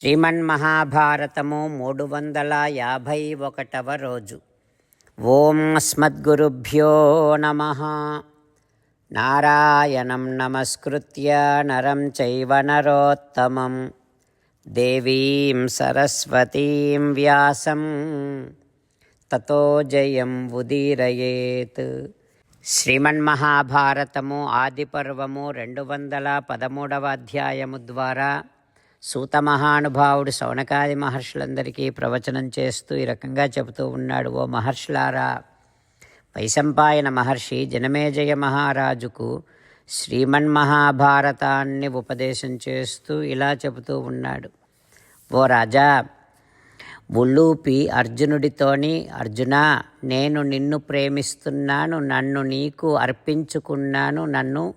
శ్రీమన్మహాభారతము మూడు వందల యాభై ఒకటవ రోజు. ఓం అస్మద్గురుభ్యో నమ. నారాయణం నమస్కృత్య నరం చైవ నరోత్తమం. దేవీం సరస్వతీం వ్యాసం. తతో జయం ఉదీరయేత్. శ్రీమన్మహాభారతము ఆదిపర్వము రెండు వందల పదమూడవ అధ్యాయము ద్వారా సూత మహానుభావుడు శౌనకాది మహర్షులందరికీ ప్రవచనం చేస్తూ ఈ రకంగా చెబుతూ ఉన్నాడు ఓ మహర్షులారా వైశంపాయన మహర్షి జనమేజయ మహారాజుకు శ్రీమన్ మహాభారతాన్ని ఉపదేశం చేస్తూ ఇలా చెబుతూ ఉన్నాడు. ఓ రాజా ఉల్లూపి అర్జునుడితోని అర్జున నేను నిన్ను ప్రేమిస్తున్నాను నన్ను నీకు అర్పించుకున్నాను నన్ను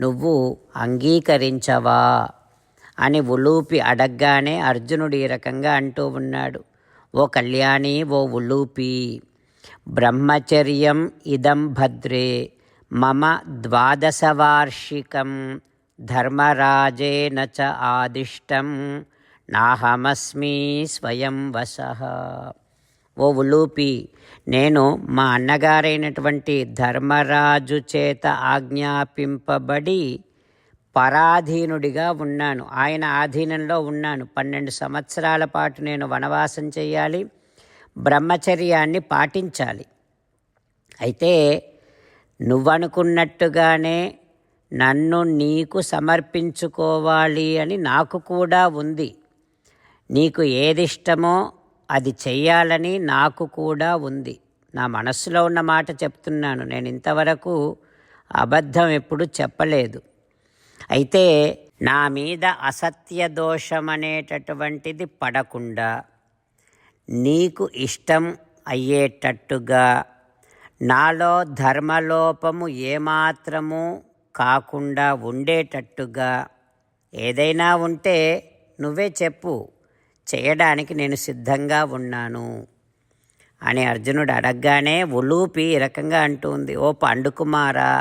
నువ్వు అంగీకరించవా? అని ఉలూపి అడగ్గానే అర్జునుడు ఈ రకంగా అంటూ ఉన్నాడు. ఓ కళ్యాణి ఓ ఉలూపి బ్రహ్మచర్యం ఇదం భద్రే మమ ద్వాదశవార్షికం ధర్మరాజేన చ ఆదిష్టం నాహమస్మి స్వయం వస. ఓ ఉలూపి నేను మా అన్నగారైనటువంటి ధర్మరాజు చేత ఆజ్ఞాపింపబడి పరాధీనుడిగా ఉన్నాను. ఆయన ఆధీనంలో ఉన్నాను. పన్నెండు సంవత్సరాల పాటు నేను వనవాసం చేయాలి బ్రహ్మచర్యాన్ని పాటించాలి. అయితే నువ్వనుకున్నట్టుగానే నన్ను నీకు సమర్పించుకోవాలి అని నాకు కూడా ఉంది. నీకు ఏది ఇష్టమో అది చెయ్యాలని నాకు కూడా ఉంది. నా మనస్సులో ఉన్న మాట చెప్తున్నాను. నేను ఇంతవరకు అబద్ధం ఎప్పుడు చెప్పలేదు. అయితే నా మీద అసత్య దోషమనేటటువంటిది పడకుండా నీకు ఇష్టం అయ్యేటట్టుగా నాలో ధర్మలోపము ఏమాత్రము కాకుండా ఉండేటట్టుగా ఏదైనా ఉంటే నువ్వే చెప్పు చేయడానికి నేను సిద్ధంగా ఉన్నాను అని అర్జునుడు అడగగానే ఉలూపి ఈ రకంగా అంటుంది ఓ పండుకుమారా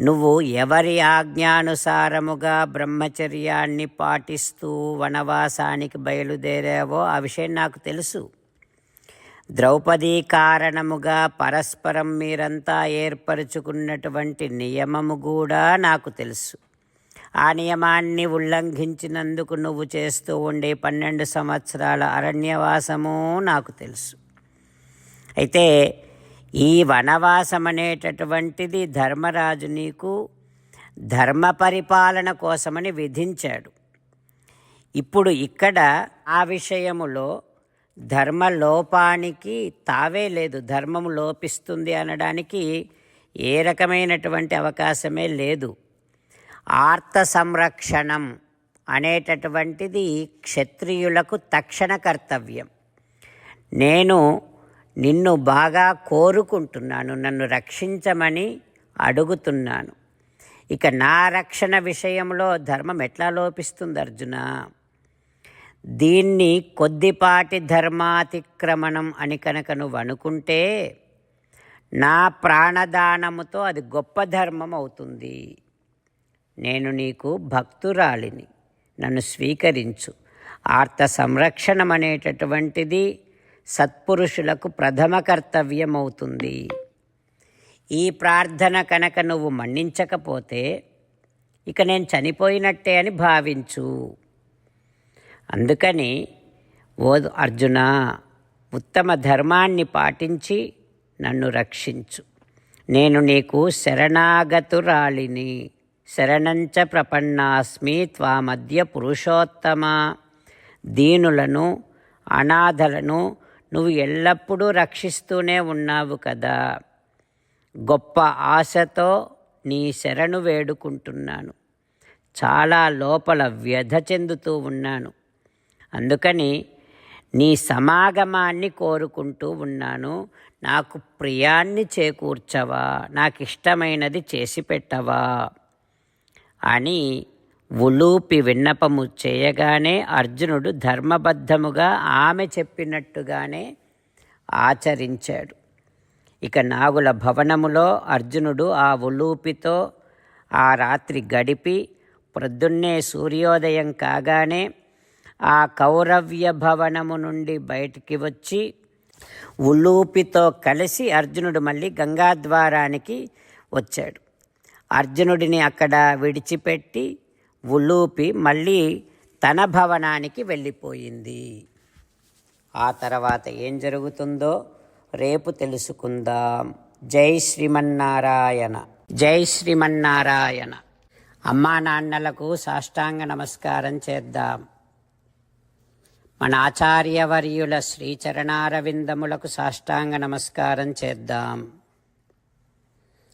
నువ్వు ఎవరి ఆజ్ఞానుసారముగా బ్రహ్మచర్యాన్ని పాటిస్తూ వనవాసానికి బయలుదేరావో ఆ విషయం నాకు తెలుసు. ద్రౌపదీ కారణముగా పరస్పరం మీరంతా ఏర్పరచుకున్నటువంటి నియమము కూడా నాకు తెలుసు. ఆ నియమాన్ని ఉల్లంఘించినందుకు నువ్వు చేస్తూ ఉండే పన్నెండు సంవత్సరాల అరణ్యవాసము నాకు తెలుసు. అయితే ఈ వనవాసం అనేటటువంటిది ధర్మరాజు నీకు ధర్మ పరిపాలన కోసమని విధించాడు. ఇప్పుడు ఇక్కడ ఆ విషయములో ధర్మ లోపానికి తావే లేదు ధర్మము లోపిస్తుంది అనడానికి ఏ రకమైనటువంటి అవకాశమే లేదు. ఆర్త సంరక్షణం అనేటటువంటిది క్షత్రియులకు తక్షణ కర్తవ్యం. నేను నిన్ను బాగా కోరుకుంటున్నాను నన్ను రక్షించమని అడుగుతున్నాను. ఇక నా రక్షణ విషయంలో ధర్మం ఎట్లా లోపిస్తుంది అర్జున? దీన్ని కొద్దిపాటి ధర్మాతిక్రమణం అని కనుక నువ్వు అనుకుంటే నా ప్రాణదానముతో అది గొప్ప ధర్మం అవుతుంది. నేను నీకు భక్తురాలిని నన్ను స్వీకరించు. ఆర్త సంరక్షణం అనేటటువంటిది సత్పురుషులకు ప్రథమ కర్తవ్యమవుతుంది. ఈ ప్రార్థన కనుక నువ్వు మన్నించకపోతే ఇక నేను చనిపోయినట్టే అని భావించు. అందుకని ఓ అర్జున ఉత్తమ ధర్మాన్ని పాటించి నన్ను రక్షించు. నేను నీకు శరణాగతురాలిని. శరణంచ ప్రపన్నాస్మి త్వామధ్య పురుషోత్తమ. దీనులను అనాథలను నువ్వు ఎల్లప్పుడూ రక్షిస్తూనే ఉన్నావు కదా. గొప్ప ఆశతో నీ శరణు వేడుకుంటున్నాను. చాలా లోపల వ్యధ చెందుతూ ఉన్నాను. అందుకని నీ సమాగమాన్ని కోరుకుంటూ ఉన్నాను. నాకు ప్రియాన్ని చేకూర్చవా? నాకు ఇష్టమైనది చేసి పెట్టవా? అని ఉలూపి విన్నపము చేయగానే అర్జునుడు ధర్మబద్ధముగా ఆమె చెప్పినట్టుగానే ఆచరించాడు. ఇక నాగుల భవనములో అర్జునుడు ఆ ఉలూపితో ఆ రాత్రి గడిపి ప్రొద్దున్నే సూర్యోదయం కాగానే ఆ కౌరవ్య భవనము నుండి బయటికి వచ్చి ఉలూపితో కలిసి అర్జునుడు మళ్ళీ గంగాద్వారానికి వచ్చాడు. అర్జునుడిని అక్కడ విడిచిపెట్టి ఉలూపి మళ్ళీ తన భవనానికి వెళ్ళిపోయింది. ఆ తర్వాత ఏం జరుగుతుందో రేపు తెలుసుకుందాం. జై శ్రీమన్నారాయణ. జై శ్రీమన్నారాయణ. అమ్మా నాన్నలకు సాష్టాంగ నమస్కారం చేద్దాం. మన ఆచార్యవర్యుల శ్రీచరణారవిందములకు సాష్టాంగ నమస్కారం చేద్దాం.